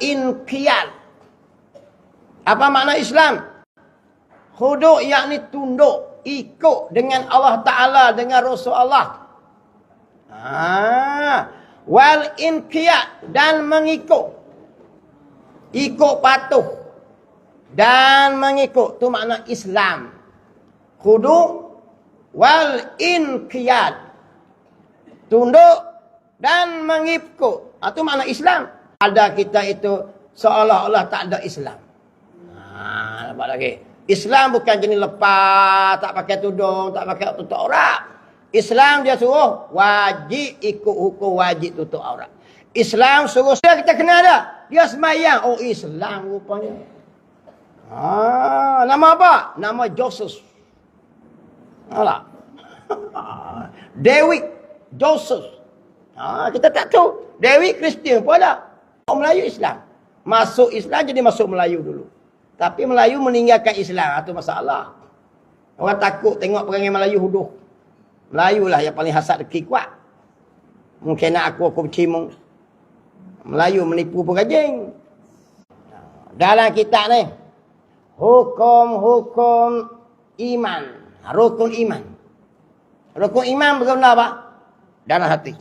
inqiyad. Apa makna Islam? Khuduk yakni tunduk, ikut dengan Allah Taala dengan Rasul Allah. Ha, wal inqiyad dan mengikut. Ikut patuh dan mengikut tu makna Islam. Khuduk wal inqiyad. Tunduk dan mengikut. Itu ha, makna Islam. Ada kita itu seolah-olah tak ada Islam. Ha, nampak lagi. Islam bukan jenis lepas, tak pakai tudung, tak pakai tutup aurat. Islam dia suruh wajib ikut hukum wajib tutup aurat. Islam suruh dia kita kenal dah. Dia semayang. Oh Islam rupanya. Ha, nama apa? Nama Joseph. Alah. David Joseph. Ha, kita tak tahu. Dewi Kristian pun ada. Melayu Islam. Masuk Islam jadi masuk Melayu dulu. Tapi Melayu meninggalkan Islam. Itu masalah. Orang takut tengok perangai Melayu huduh. Melayu lah yang paling hasad deki kuat. Mungkin nak aku aku bercimung. Melayu menipu pengajian. Dalam kitab ni. Hukum-hukum iman. Rukun iman. Rukun iman berguna apa? Dalam hati.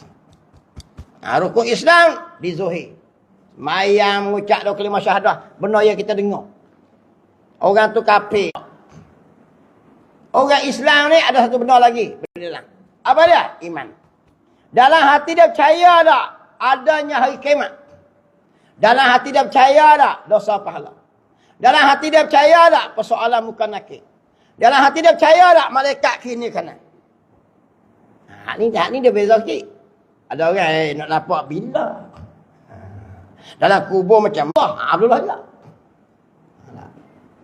Ha, rukun Islam di Zuhir. Mayang mengucap dua kalimah syahadah. Benar yang kita dengar. Orang tu kafir. Orang Islam ni ada satu benar lagi. Apa dia? Iman. Dalam hati dia percaya tak? Adanya hari kiamat. Dalam hati dia percaya tak? Dosa pahala. Dalam hati dia percaya tak? Persoalan muka nakik. Dalam hati dia percaya tak? Malaikat kini kanan. Ha, ni, ni dia beza sikit. Ada orang eh, nak nampak bila. Dalam kubur macam Allah. Abdullah juga.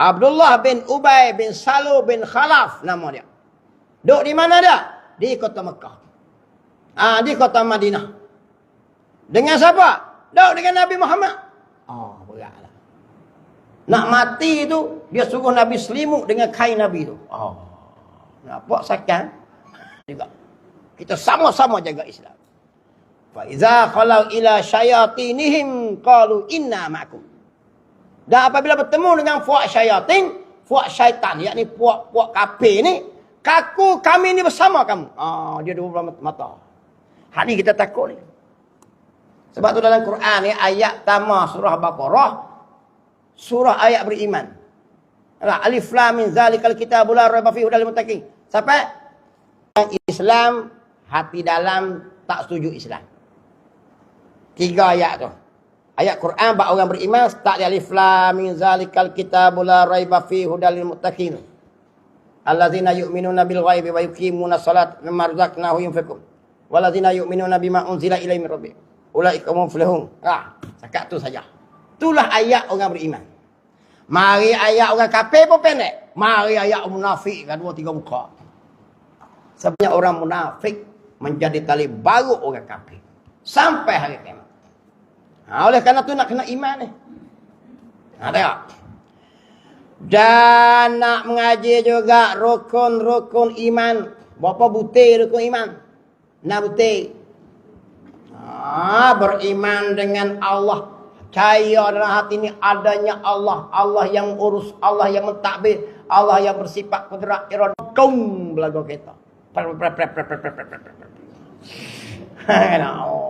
Abdullah bin Ubay bin Salu bin Khalaf nama dia. Duduk di mana dia? Di kota Mekah. Ah, di kota Madinah. Dengan siapa? Duduk dengan Nabi Muhammad. Oh, beratlah. Nak mati itu, dia suruh Nabi selimut dengan kain Nabi itu. Oh. Nampak sakit? Juga. Kita sama-sama jaga Islam. Fa iza khalau ila syayatinihim qalu inna ma'akum. Dan apabila bertemu dengan puak syayatin, puak syaitan, yakni puak-puak kafir ni, kaku kami ni bersama kamu. Ah, dia dua belah mata. Hak ni kita takut ni. Sebab tu dalam Quran ni ayat pertama surah Baqarah surah ayat beriman. Alif lam min zalikal kitabul la raiba fihi hudal muttaqin. Sampai Islam hati dalam tak setuju Islam. Tiga ayat tu. Ayat Quran bak orang beriman start di alif lam min zalikal kitabul la raiba fihi hudal lil muttaqin. Allazina yu'minuna bil ghaibi wa yuqimuna shalat mimma razaqnahum yunfiqun. Wallazina yu'minuna bima unzila ilaihi min rabbihim. Ulaika hum muflihun. Ah, cakap tu saja. Itulah ayat orang beriman. Mari ayat orang kafir pun pendek. Mari ayat munafik kan dua tiga muka. Sebenarnya orang munafik menjadi tali baru orang kafir. Sampai hari kiamat. Ha, oleh kerana tu nak kena iman ni. Ha, tengok. Dan nak mengaji juga rukun-rukun iman. Berapa butir rukun iman? Nak butir. Ha, beriman dengan Allah. Percaya dalam hati ini adanya Allah. Allah yang urus. Allah yang mentadbir. Allah yang bersifat kudrat. Kum belaga kita. Oh.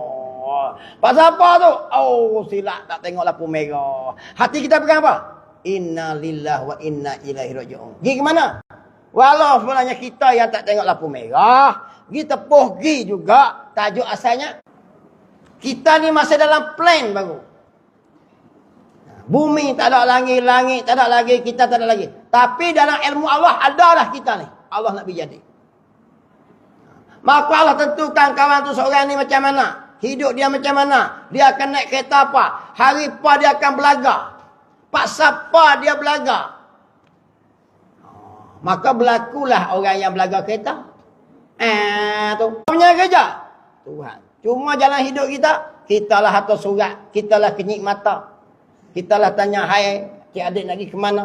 Pasal apa tu? Oh, silap tak tengok lampu merah. Hati kita pegang apa? Inna lillah wa inna ilaihi raji'un. Pergi ke mana? Walau sebenarnya kita yang tak tengok lampu merah. Kita pergi juga. Tajuk asalnya. Kita ni masih dalam plan baru. Bumi tak ada lagi, langit tak ada lagi, kita tak ada lagi. Tapi dalam ilmu Allah adalah kita ni. Allah nak berjadi. Maka Allah tentukan kawan tu seorang ni macam mana. Hidup dia macam mana? Dia akan naik kereta apa? Hari apa dia akan belaga? Pak siapa dia belaga? Maka berlakulah orang yang belaga kereta. Eh, tu. Punya kerja? Tuhan. Cuma jalan hidup kita, kita lah atas surat. Kita lah kenyik mata. Kita lah tanya, hai, cik adik nak pergi ke mana?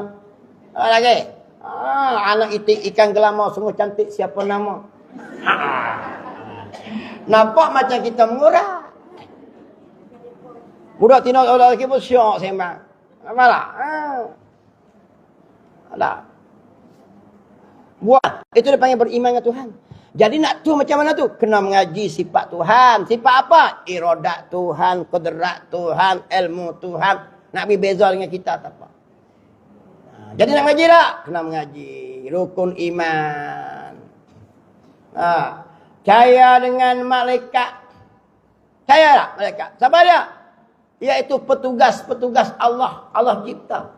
Apa lagi? Ah, anak itik ikan gelama semua cantik siapa nama? Ha. Nampak macam kita murah. Budak tina orang lelaki pun syok sembang. Apa tak? Ha. Tak. Buat. Itu dia panggil beriman dengan Tuhan. Jadi nak tu macam mana tu? Kena mengaji sifat Tuhan. Sifat apa? Irodat Tuhan, kudrat Tuhan, ilmu Tuhan. Nak pergi beza dengan kita tak apa. Ha, jadi nak mengaji tak? Kena mengaji. Rukun iman. Ha. Caya dengan malaikat. Caya tak malaikat? Siapa dia? Iaitu petugas-petugas Allah. Allah cipta.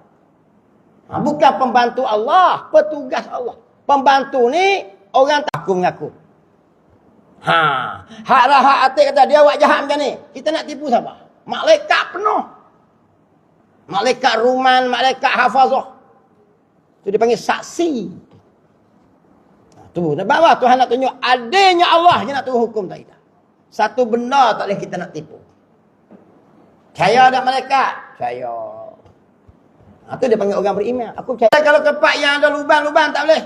Ha, bukan pembantu Allah. Petugas Allah. Pembantu ni orang tak aku mengaku. Ha, hak lah hak atik kata dia buat jahat macam ni. Kita nak tipu siapa? Malaikat penuh. Malaikat ruman, malaikat hafazah. Itu dia panggil saksi. Tu, sebab apa? Tuhan nak tunjuk adanya Allah je nak turun hukum tak kita. Satu benda tak boleh kita nak tipu. Percaya tak malaikat? Itu ha, dia panggil orang beriman. Aku percaya. Kalau kepak yang ada lubang-lubang tak boleh.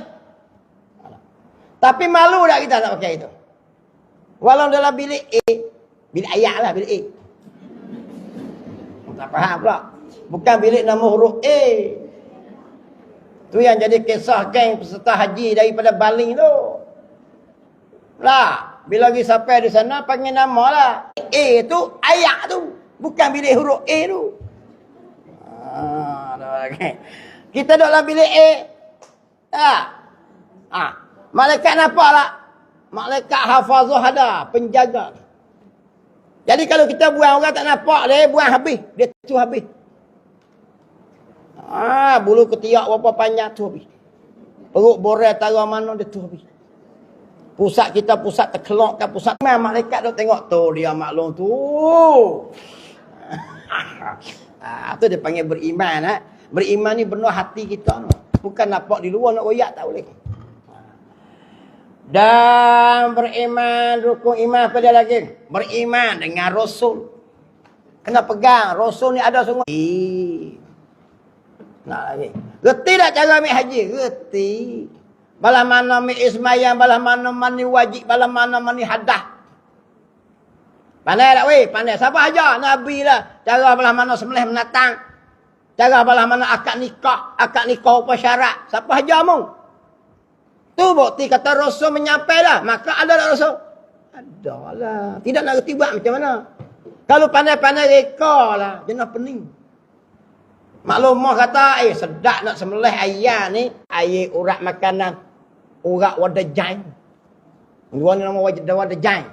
Tapi malu tak kita nak pakai itu. Walau dalam bilik A. Bilik ayat lah bilik A. Tak faham pula. Bukan bilik nama huruf A. Tu yang jadi kisah geng peserta haji daripada baling tu. Lah. Bila lagi sampai di sana panggil nama lah. A tu ayat tu. Bukan bilik huruf A tu. Ah, okay. Kita duduk dalam bilik A. Ah. Ah. Malaikat nampak tak? Malaikat hafazah ada, penjaga. Jadi kalau kita buang orang tak nampak dia, buang habis. Dia tu habis. Ah, bulu ketiak berapa panjang tu habis. Perut borel tara mana dia tu habis. Pusat kita pusat terkelok kan pusat. Memang malaikat tu tengok tu dia maklum tu. ah, tu dia panggil beriman. Eh? Beriman ni benar hati kita. Bukan nampak di luar nak royak tak boleh. Dan beriman, rukun iman apa dia lagi? Beriman dengan Rasul. Kena pegang, Rasul ni ada semua. Nak lagi. Reti tak cara ambil haji? Reti. Balah mana ambil ismayang, balah mana mani wajib, balah mana mani hadah. Pandai tak weh? Pandai. Siapa aja? Nabi lah. Cara balah mana sembelih menatang. Cara balah mana akad nikah. Akad nikah apa syarat. Siapa aja mung? Tu bukti kata Rasul menyampailah. Maka ada tak Rasul? Ada lah. Tidak nak reti buat macam mana. Kalau pandai-pandai reka lah. Jenah pening. Maklumah kata, eh sedap nak sembelih ayam ni. Air urat makanan. Urat wadajain. Dua ni nama wadajain.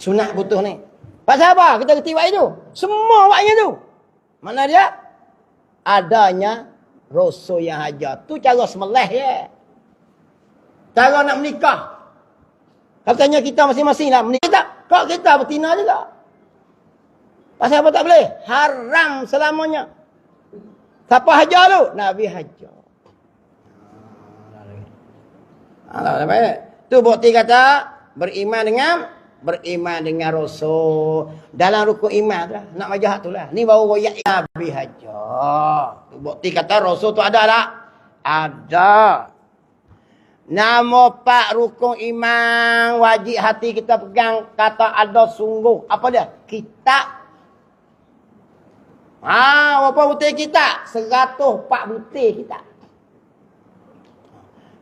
Sunat butuh ni. Pasal apa kita reti buat itu? Semua buatnya tu. Mana dia? Adanya Rasul yang hajar. Tu cara semelih ya. Cara nak menikah. Katanya kita masing-masing nak menikah. Kau kita betina juga. Pasal apa tak boleh? Haram selamanya. Siapa hajar tu? Nabi hajar. Allah Tu bukti kata beriman dengan beriman dengan Rasul dalam rukun iman tu lah. Nak majah tu lah. Ni baru royak Nabi hajar. Bukti kata Rasul tu ada tak? Ada. Nama pak rukun iman wajib hati kita pegang kata ada sungguh. Apa dia? Kitab. Ha, apa butir kita? Seratus pak butir kita.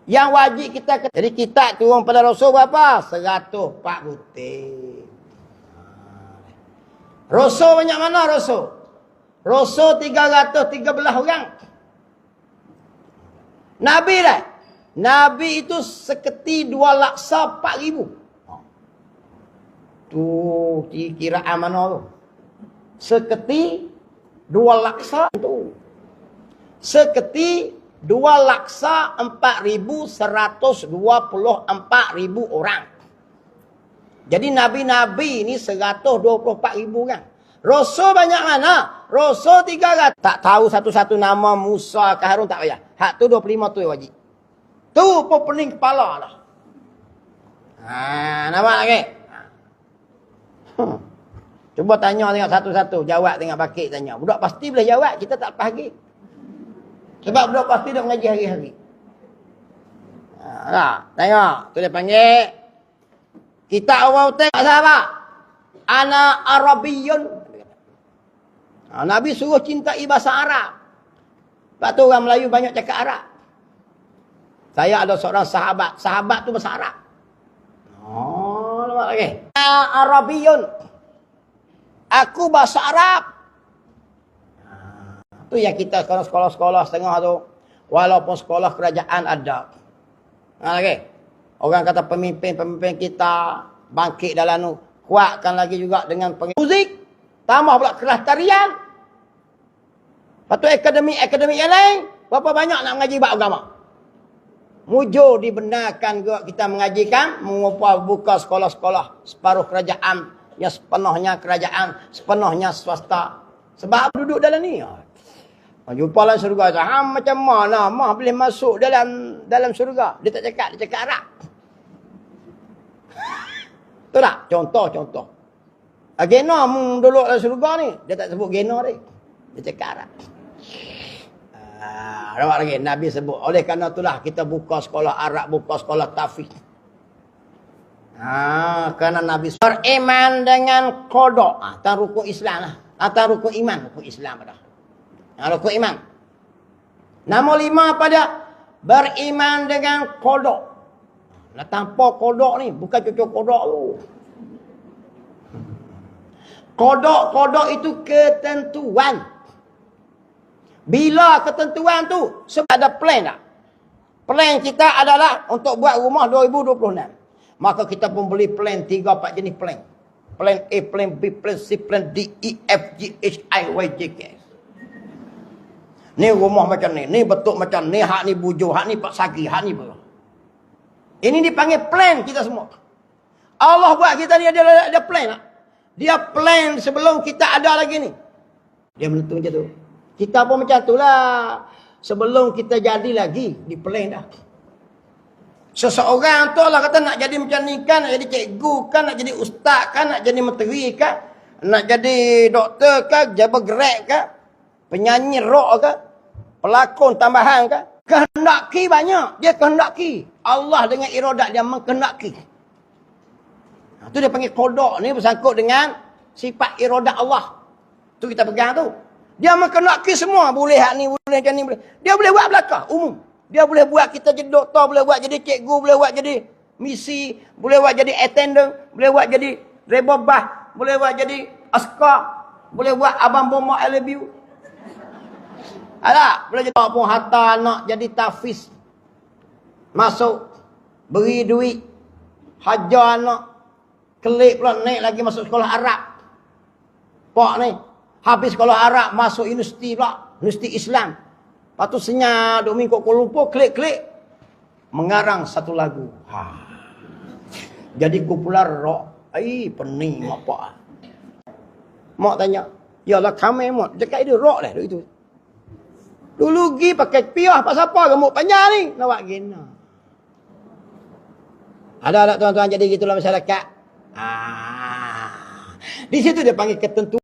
Yang wajib kita Jadi kita turun pada Rasul berapa? Seratus pak butir. Rasul banyak mana Rasul? Rasul tiga ratus tiga belah orang. Nabi lah. Nabi itu seketi dua laksa empat ribu. Tu kira mana tu? Seketi dua laksa tu. Seketi Dua laksa empat ribu seratus dua puluh empat ribu orang. Jadi Nabi-Nabi ni seratus dua puluh empat ribu kan. Rasul banyak mana? Rasul tiga ratus. Tak tahu satu-satu nama Musa ke Harun tak payah. Hak tu dua puluh lima tu wajib. Tu pun pening kepala lah. Ha, nampak lagi? Ha. Hmm. Cuba tanya tengok satu-satu. Jawab tengok pakit tanya. Budak pasti boleh jawab. Kita tak pahagi. Sebab budak pasti dah mengaji hari-hari. Ha, nah, tengok. Tu dia panggil. Kita utai tak sahabat. Ana Arabiyun. Ha, Nabi suruh cintai bahasa Arab. Sebab tu orang Melayu banyak cakap Arab. Saya ada seorang sahabat. Sahabat tu bahasa Arab. Oh, nampak lagi. Ana Arabiyun. Aku bahasa Arab. Ha, tu yang kita sekarang sekolah-sekolah setengah tu. Walaupun sekolah kerajaan ada. Ha, lagi. Orang kata pemimpin-pemimpin kita bangkit dalam tu. Kuatkan lagi juga dengan muzik. Tambah pula kelas tarian. Lepas tu akademik-akademik yang lain. Berapa banyak nak mengaji bab agama. Mujur dibenarkan juga kita mengajikan. Mengupah buka sekolah-sekolah. Separuh kerajaan. Yang sepenuhnya kerajaan. Sepenuhnya swasta. Sebab duduk dalam ni. Jumpa lah surga. Ha, macam mana? Mah boleh masuk dalam dalam surga. Dia tak cakap. Dia cakap Arab. Tu tak? Contoh-contoh. Gena mu dulu dalam surga ni. Dia tak sebut gena ni. Dia cakap Arab. Ah, lagi Nabi sebut. Oleh kerana itulah kita buka sekolah Arab, buka sekolah tafiq. Ah, kerana Nabi beriman dengan kodok. Ah, tak rukun Islam lah. Atau rukun iman. Rukun Islam pada. Ah, rukun iman. Nama lima pada beriman dengan kodok. Nak tanpa kodok ni. Bukan cucuk kodok tu. Kodok-kodok itu ketentuan. Bila ketentuan tu? Sebab ada plan tak? Plan kita adalah untuk buat rumah 2026. Maka kita pun beli plan 3-4 jenis plan. Plan A, plan B, plan C, plan D, E, F, G, H, I, Y, J, K. Ni rumah macam ni. Ni betul macam ni. Hak ni bujur. Hak ni pak sagi. Hak ni apa? Ini dipanggil plan kita semua. Allah buat kita ni ada, ada plan tak? Dia plan sebelum kita ada lagi ni. Dia menentu macam tu. Kita pun macam tu lah. Sebelum kita jadi lagi, di plan dah. Seseorang tu Allah kata nak jadi macam ni kan, nak jadi cikgu kan, nak jadi ustaz kan, nak jadi menteri kan, nak jadi doktor kan, jabat gerak kan, penyanyi rock kan, pelakon tambahan kan. Kehendaki banyak. Dia kehendaki. Allah dengan iradat dia mengkehendaki. Itu ha, dia panggil kodok ni bersangkut dengan sifat iradat Allah. Tu kita pegang tu. Dia mengkehendaki semua. Boleh hak ni, boleh macam ni. Boleh. Dia boleh buat belakang, umum. Dia boleh buat kita jadi doktor, boleh buat jadi cikgu, boleh buat jadi misi, boleh buat jadi attendant, boleh buat jadi rebobah, boleh buat jadi askar, boleh buat abang bomak I love you. Ada, boleh jadi pun harta anak jadi tafiz. Masuk beri duit hajar anak kelik pula naik lagi masuk sekolah Arab. Pak ni habis sekolah Arab masuk universiti pula, universiti Islam. Lepas tu senyap duk mingkuk Kuala Lumpur klik-klik mengarang satu lagu. Ha. Jadi kumpulan rock. Ai pening mak pak. Mak tanya, "Ya lah kami mak, dekat dia rock lah itu." Dulu pergi pakai piah pasal apa rambut panjang ni? Buat gina. Ada tak tuan-tuan jadi gitulah masyarakat? Ah. Di situ dia panggil ketentuan.